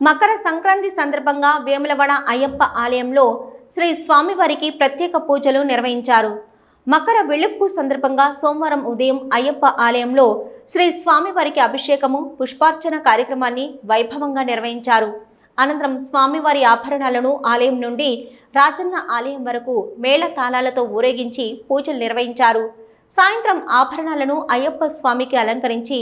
మకర సంక్రాంతి సందర్భంగా వేములవాడ అయ్యప్ప ఆలయంలో శ్రీ స్వామివారికి ప్రత్యేక పూజలు నిర్వహించారు. మకర వెలుక్కు సందర్భంగా సోమవారం ఉదయం అయ్యప్ప ఆలయంలో శ్రీ స్వామివారికి అభిషేకము పుష్పార్చన కార్యక్రమాన్ని వైభవంగా నిర్వహించారు. అనంతరం స్వామివారి ఆభరణాలను ఆలయం నుండి రాజన్న ఆలయం వరకు మేళ తాళాలతో ఊరేగించి పూజలు నిర్వహించారు. సాయంత్రం ఆభరణాలను అయ్యప్ప స్వామికి అలంకరించి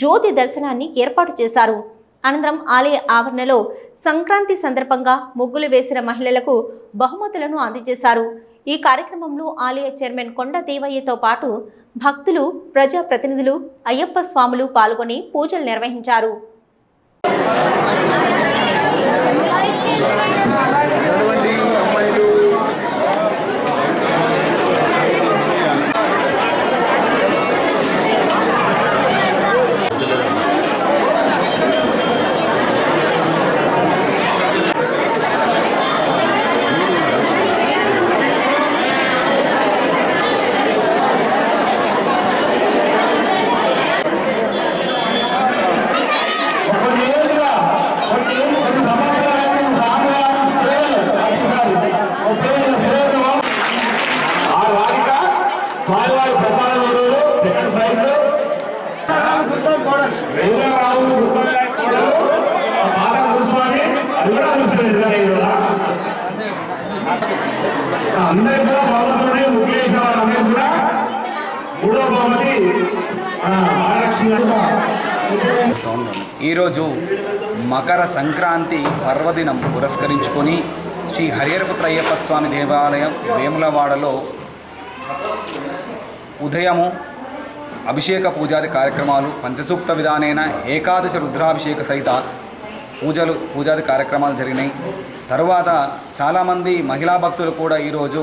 జ్యోతి దర్శనాన్ని ఏర్పాటు చేశారు. అనంతరం ఆలయ ఆవరణలో సంక్రాంతి సందర్భంగా ముగ్గులు వేసిన మహిళలకు బహుమతులను అందజేశారు. ఈ కార్యక్రమంలో ఆలయ చైర్మన్ కొండ దేవయ్యతో పాటు భక్తులు ప్రజా ప్రతినిధులు అయ్యప్ప స్వాములు పాల్గొని పూజలు నిర్వహించారు. అందరికి కూడా బహుమతులు ముఖ్యేశ్వర అందరికి కూడా మూడో బహుమతి ఈరోజు మకర సంక్రాంతి పర్వదినం పురస్కరించుకొని శ్రీ హరిహరపుత్రయ్యప్ప స్వామి దేవాలయం వేములవాడలో ఉదయము అభిషేక పూజాది కార్యక్రమాలు పంచసూక్త విధానైన ఏకాదశి రుద్రాభిషేక సహిత పూజలు పూజాది కార్యక్రమాలు జరిగినాయి. తరువాత చాలామంది మహిళా భక్తులు కూడా ఈరోజు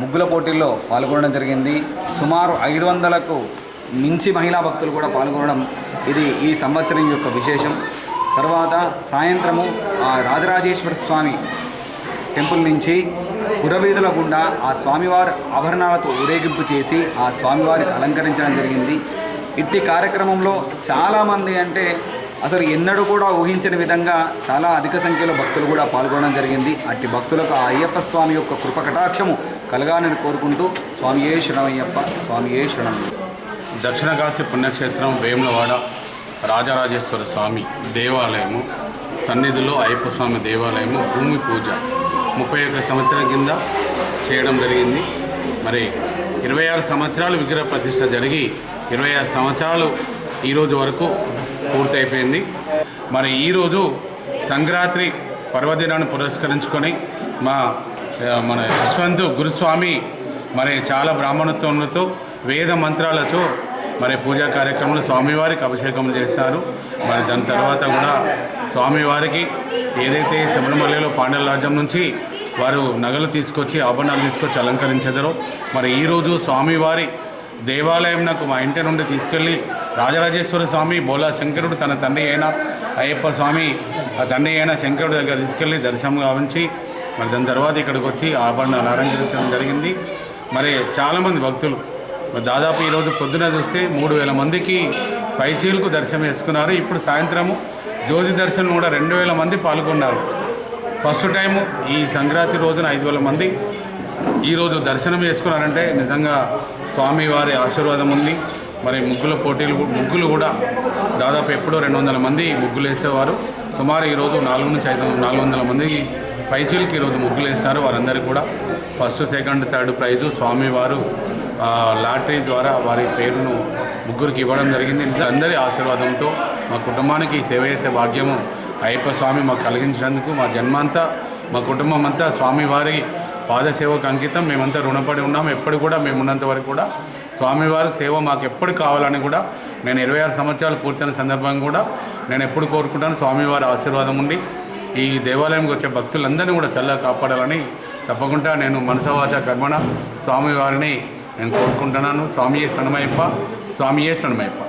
ముగ్గుల పోటీల్లో పాల్గొనడం జరిగింది. సుమారు ఐదు వందలకు మించి మహిళా భక్తులు కూడా పాల్గొనడం ఇది ఈ సంవత్సరం యొక్క విశేషం. తర్వాత సాయంత్రము ఆ రాజరాజేశ్వర స్వామి టెంపుల్ నుంచి పురవీధుల గుండా ఆ స్వామివారి ఆభరణాలతో ఊరేగింపు చేసి ఆ స్వామివారికి అలంకరించడం జరిగింది. ఇట్టి కార్యక్రమంలో చాలామంది అంటే అసలు ఎన్నడూ కూడా ఊహించని విధంగా చాలా అధిక సంఖ్యలో భక్తులు కూడా పాల్గొనడం జరిగింది. అట్టి భక్తులకు ఆ అయ్యప్ప స్వామి యొక్క కృప కటాక్షము కలగాలని కోరుకుంటూ స్వామియే శరణమయ్యప్ప స్వామియే శరణం. దక్షిణ కాశీ పుణ్యక్షేత్రం వేములవాడ రాజరాజేశ్వర స్వామి దేవాలయము సన్నిధిలో అయ్యప్ప స్వామి దేవాలయము భూమి పూజ ముప్పై ఒక్క సంవత్సరం కింద చేయడం జరిగింది. మరి ఇరవై ఆరు సంవత్సరాలు విగ్రహ ప్రతిష్ట జరిగి ఇరవై ఆరు సంవత్సరాలు ఈరోజు వరకు పూర్తయిపోయింది. మరి ఈరోజు సంక్రాంతి పర్వదినాన్ని పురస్కరించుకొని మా మన యశ్వంత్ గురుస్వామి మరి చాలా బ్రాహ్మణత్వములతో వేద మంత్రాలతో మరి పూజా కార్యక్రమంలో స్వామివారికి అభిషేకం చేశారు. మరి దాని తర్వాత కూడా స్వామివారికి ఏదైతే శబరిమలలో పాండవ రాజ్యం నుంచి వారు నగలు తీసుకొచ్చి ఆభరణాలు తీసుకొచ్చి అలంకరించెదరో మరి ఈరోజు స్వామివారి దేవాలయం నాకు మా ఇంటి నుండి తీసుకెళ్ళి రాజరాజేశ్వర స్వామి బోలా శంకరుడు తన తండ్రి అయిన అయ్యప్ప స్వామి ఆ తండ్రి అయిన శంకరుడి దగ్గర తీసుకెళ్ళి దర్శనం గావించి మరి దాని తర్వాత ఇక్కడికి వచ్చి ఆభరణాలు అలంకరించడం జరిగింది. మరి చాలామంది భక్తులు. దాదాపు ఈరోజు పొద్దున చూస్తే మూడు వేల మందికి పైచీలకు దర్శనం చేసుకున్నారు. ఇప్పుడు సాయంత్రము జ్యోతి దర్శనం కూడా రెండు వేల మంది పాల్గొన్నారు. ఫస్ట్ టైము ఈ సంక్రాంతి రోజున ఐదు వేల మంది ఈరోజు దర్శనం చేసుకున్నారంటే నిజంగా స్వామివారి ఆశీర్వాదం ఉంది. మరి ముగ్గుల పోటీలు ముగ్గులు కూడా దాదాపు ఎప్పుడో రెండు వందల మంది ముగ్గులు వేసేవారు సుమారు ఈరోజు నాలుగు నుంచి ఐదు నాలుగు వందల మంది పైచీలకి ఈరోజు ముగ్గులు వేస్తారు వారందరికీ కూడా ఫస్ట్ సెకండ్ థర్డ్ ప్రైజు స్వామివారు లాటరీ ద్వారా వారి పేరును ముగ్గురికి ఇవ్వడం జరిగింది. అందరి ఆశీర్వాదంతో మా కుటుంబానికి సేవ చేసే భాగ్యము అయ్యప్ప స్వామి మాకు కలిగించినందుకు మా జన్మంతా మా కుటుంబం అంతా స్వామివారి పాదసేవకు అంకితం. మేమంతా రుణపడి ఉన్నాం. ఎప్పుడు కూడా మేము ఉన్నంత వరకు కూడా స్వామివారి సేవ మాకు ఎప్పుడు కావాలని కూడా నేను ఇరవై ఆరు సంవత్సరాలు పూర్తయిన సందర్భంగా కూడా నేను ఎప్పుడు కోరుకుంటాను స్వామివారి ఆశీర్వాదం ఉండి ఈ దేవాలయంకి వచ్చే భక్తులందరినీ కూడా చల్లగా కాపాడాలని తప్పకుండా నేను మనసవాచ కర్మణ స్వామివారిని నేను కోరుకుంటున్నాను. స్వామియే శరణమయ్యప్ప స్వామియే శరణమయ్యప్ప.